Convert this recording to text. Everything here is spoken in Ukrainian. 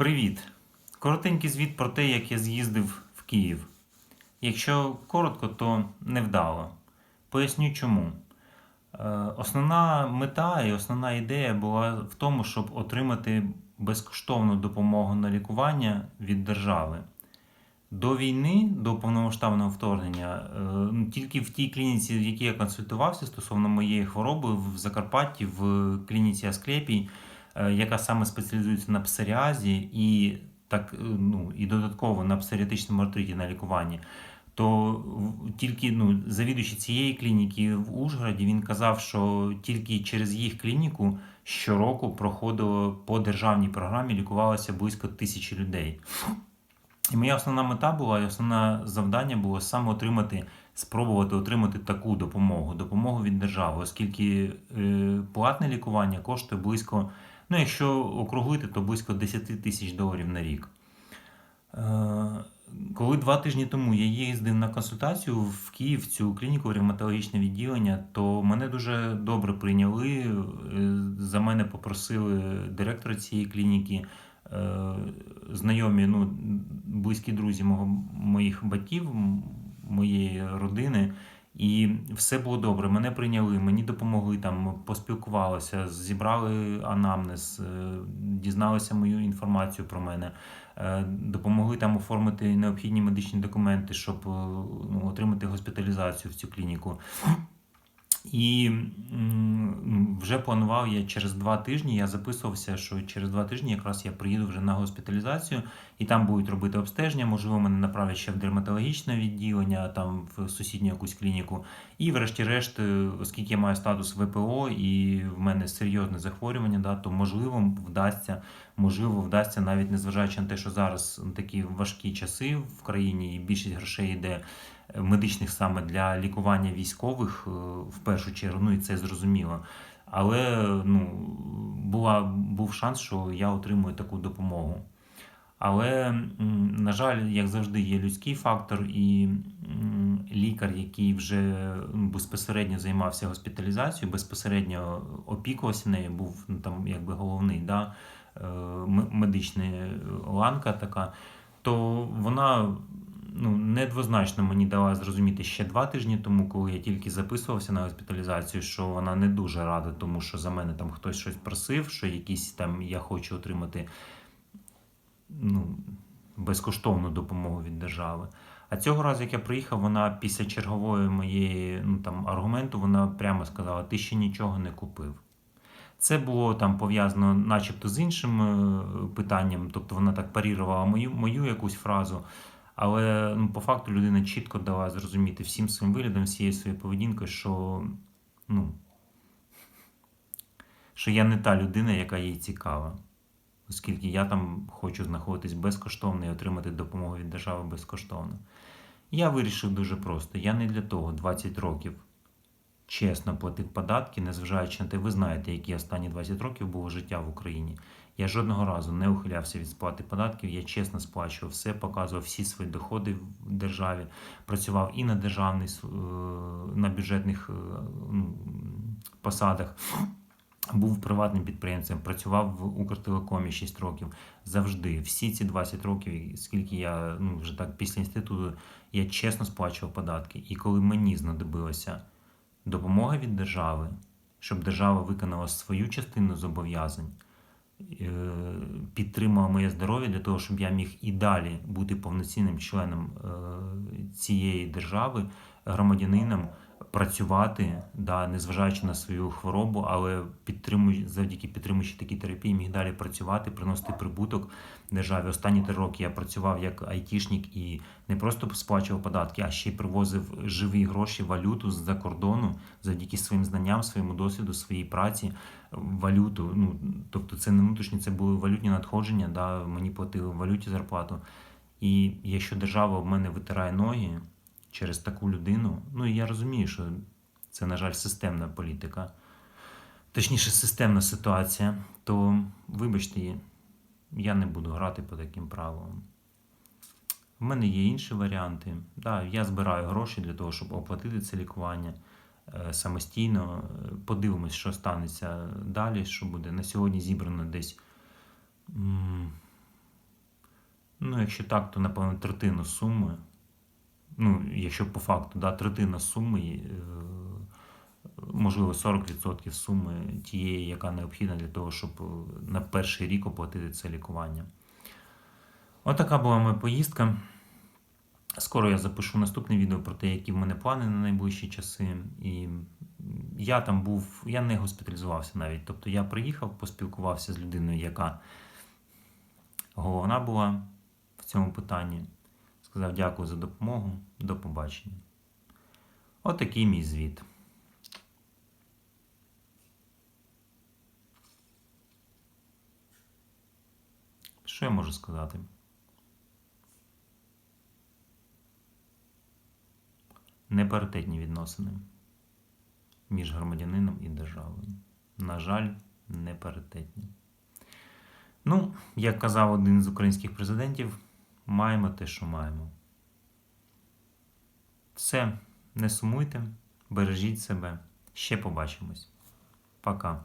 Привіт! Коротенький звіт про те, як я з'їздив в Київ. Якщо коротко, то невдало. Поясню чому. Е, Основна мета і основна ідея була в тому, щоб отримати безкоштовну допомогу на лікування від держави. До війни, до повномасштабного вторгнення, е, тільки в тій клініці, в якій я консультувався стосовно моєї хвороби в Закарпатті, в клініці Асклепій, яка саме спеціалізується на псоріазі і так, е, ну, і додатково на псоріатичному артриті на лікуванні, то тільки ну, завідуючий цієї клініки в Ужгороді він казав, що тільки через їх клініку щороку проходило по державній програмі лікувалося близько тисячі людей. І моя основна мета була, і основне завдання було саме отримати, спробувати отримати таку допомогу, допомогу від держави, оскільки е, платне лікування коштує близько, ну якщо округлити, то близько 10 тисяч доларів на рік. Е, коли два тижні тому я їздив на консультацію в Київ цю клініку ревматологічне відділення, то мене дуже добре прийняли. е, За мене попросили директора цієї клініки, е, знайомі, ну, близькі друзі мого, моїх батьків, моєї родини. І все було добре. Мене прийняли, мені допомогли там, поспілкувалися, зібрали анамнез, е, дізналися мою інформацію про мене, е, допомогли там оформити необхідні медичні документи, щоб е, ну, отримати госпіталізацію в цю клініку. І вже планував я через два тижні. Я записувався, що через два тижні якраз я приїду вже на госпіталізацію, і там будуть робити обстеження. Можливо, мене направлять ще в дерматологічне відділення, там в сусідню якусь клініку. І, врешті-решт, е, оскільки я маю статус ВПО і в мене серйозне захворювання, да, то можливо вдасться, можливо, вдасться навіть незважаючи на те, що зараз такі важкі часи в країні, і більшість грошей йде е, медичних саме для лікування військових е, в першу чергу, ну і це зрозуміло. Але ну, була, був шанс, що я отримую таку допомогу. Але, на жаль, як завжди, є людський фактор, і лікар, який вже безпосередньо займався госпіталізацією, безпосередньо опікувався нею, був ну, там якби головний да, е, медична ланка така, то вона ну, недвозначно мені дала зрозуміти ще два тижні тому, коли я тільки записувався на госпіталізацію, що вона не дуже рада, тому що за мене там хтось щось просив, що якісь там я хочу отримати ну, безкоштовну допомогу від держави. А цього разу, як я приїхав, вона після чергової моєї ну, там, аргументу, вона прямо сказала: ти ще нічого не купив. Це було там пов'язано начебто з іншим е, питанням, тобто вона так парірувала мою, мою якусь фразу. Але ну, по факту людина чітко дала зрозуміти всім своїм виглядом, всією своєю поведінкою, що, ну, що я не та людина, яка їй цікава. Оскільки я там хочу знаходитись безкоштовно і отримати допомогу від держави безкоштовно. Я вирішив дуже просто: я не для того 20 років чесно платив податки, незважаючи на те, ви знаєте, які останні 20 років було життя в Україні. Я жодного разу не ухилявся від сплати податків, я чесно сплачував все, показував всі свої доходи в державі, працював і на державний, е, на бюджетних е, ну, посадах. Був приватним підприємцем, працював в Укртелекомі 6 років. Завжди, всі ці 20 років, скільки я ну вже так після інституту, я чесно сплачував податки. І коли мені знадобилося допомога від держави, щоб держава виконала свою частину зобов'язань, е, підтримала моє здоров'я для того, щоб я міг і далі бути повноцінним членом е, цієї держави, громадянином, працювати, да, незважаючи на свою хворобу, але підтримуючи завдяки підтримуючи такі терапії, міг далі працювати, приносити прибуток державі. Останні три роки я працював як айтішник і не просто сплачував податки, а ще й привозив живі гроші, валюту з-за кордону завдяки своїм знанням, своєму досвіду, своїй праці, валюту. Ну тобто, це не внутрішні, це були валютні надходження. Да, мені платили в валюті зарплату. І якщо держава в мене витирає ноги через таку людину, ну і я розумію, що це, на жаль, системна політика, точніше, системна ситуація, то вибачте, я не буду грати по таким правилам. В мене є інші варіанти. Да, я збираю гроші для того, щоб оплатити це лікування е, самостійно. Е, Подивимось, що станеться далі, що буде. На сьогодні зібрано десь Ну, якщо так, то напевно третину суми. Ну, якщо по факту, да, третина суми, е, можливо, 40% суми тієї, яка необхідна для того, щоб е, на перший рік оплатити це лікування. Отака була моя поїздка. Скоро я запишу наступне відео про те, які в мене плани на найближчі часи. І я там був, я не госпіталізувався навіть. Тобто я приїхав, поспілкувався з людиною, яка головна була в цьому питанні. Сказав дякую за допомогу, до побачення. Отакий мій звіт. Що я можу сказати? Непаритетні відносини між громадянином і державою. На жаль, непаритетні. Ну, як казав один з українських президентів, маємо те, що маємо. Все, не сумуйте, бережіть себе. Ще побачимось. Пока.